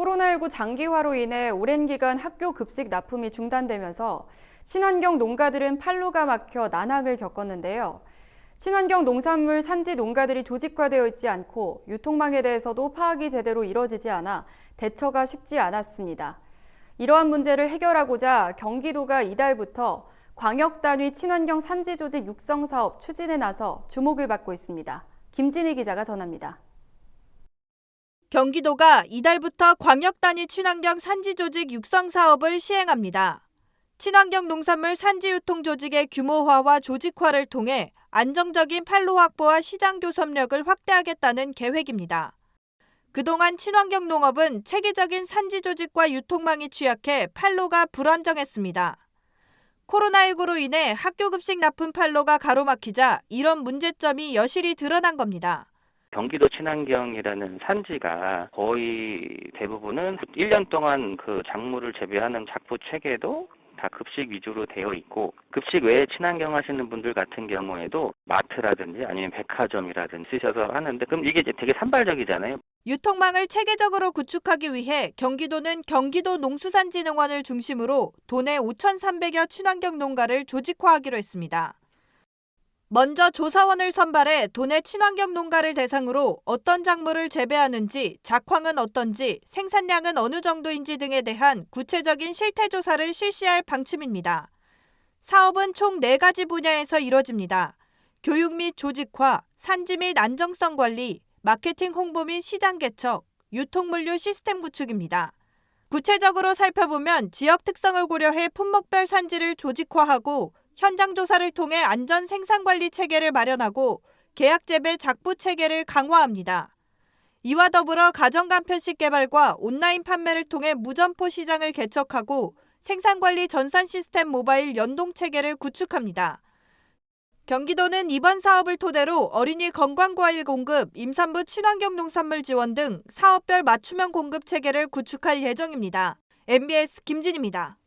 코로나19 장기화로 인해 오랜 기간 학교 급식 납품이 중단되면서 친환경 농가들은 팔로가 막혀 난항을 겪었는데요. 친환경 농산물 산지 농가들이 조직화되어 있지 않고 유통망에 대해서도 파악이 제대로 이뤄지지 않아 대처가 쉽지 않았습니다. 이러한 문제를 해결하고자 경기도가 이달부터 광역 단위 친환경 산지 조직 육성 사업 추진에 나서 주목을 받고 있습니다. 김진희 기자가 전합니다. 경기도가 이달부터 광역 단위 친환경 산지 조직 육성 사업을 시행합니다. 친환경 농산물 산지 유통 조직의 규모화와 조직화를 통해 안정적인 판로 확보와 시장 교섭력을 확대하겠다는 계획입니다. 그동안 친환경 농업은 체계적인 산지 조직과 유통망이 취약해 판로가 불안정했습니다. 코로나19로 인해 학교 급식 납품 판로가 가로막히자 이런 문제점이 여실히 드러난 겁니다. 경기도 친환경이라는 산지가 거의 대부분은 1년 동안 그 작물을 재배하는 작부 체계도 다 급식 위주로 되어 있고 급식 외에 친환경 하시는 분들 같은 경우에도 마트라든지 아니면 백화점이라든지 쓰셔서 하는데 그럼 이게 이제 되게 산발적이잖아요. 유통망을 체계적으로 구축하기 위해 경기도는 경기도 농수산진흥원을 중심으로 도내 5,300여 친환경 농가를 조직화하기로 했습니다. 먼저 조사원을 선발해 도내 친환경 농가를 대상으로 어떤 작물을 재배하는지, 작황은 어떤지, 생산량은 어느 정도인지 등에 대한 구체적인 실태 조사를 실시할 방침입니다. 사업은 총 4가지 분야에서 이뤄집니다. 교육 및 조직화, 산지 및 안정성 관리, 마케팅 홍보 및 시장 개척, 유통물류 시스템 구축입니다. 구체적으로 살펴보면 지역 특성을 고려해 품목별 산지를 조직화하고 현장 조사를 통해 안전 생산 관리 체계를 마련하고 계약 재배 작부 체계를 강화합니다. 이와 더불어 가정 간편식 개발과 온라인 판매를 통해 무점포 시장을 개척하고 생산 관리 전산 시스템 모바일 연동 체계를 구축합니다. 경기도는 이번 사업을 토대로 어린이 건강과일 공급, 임산부 친환경 농산물 지원 등 사업별 맞춤형 공급 체계를 구축할 예정입니다. MBS 김진입니다.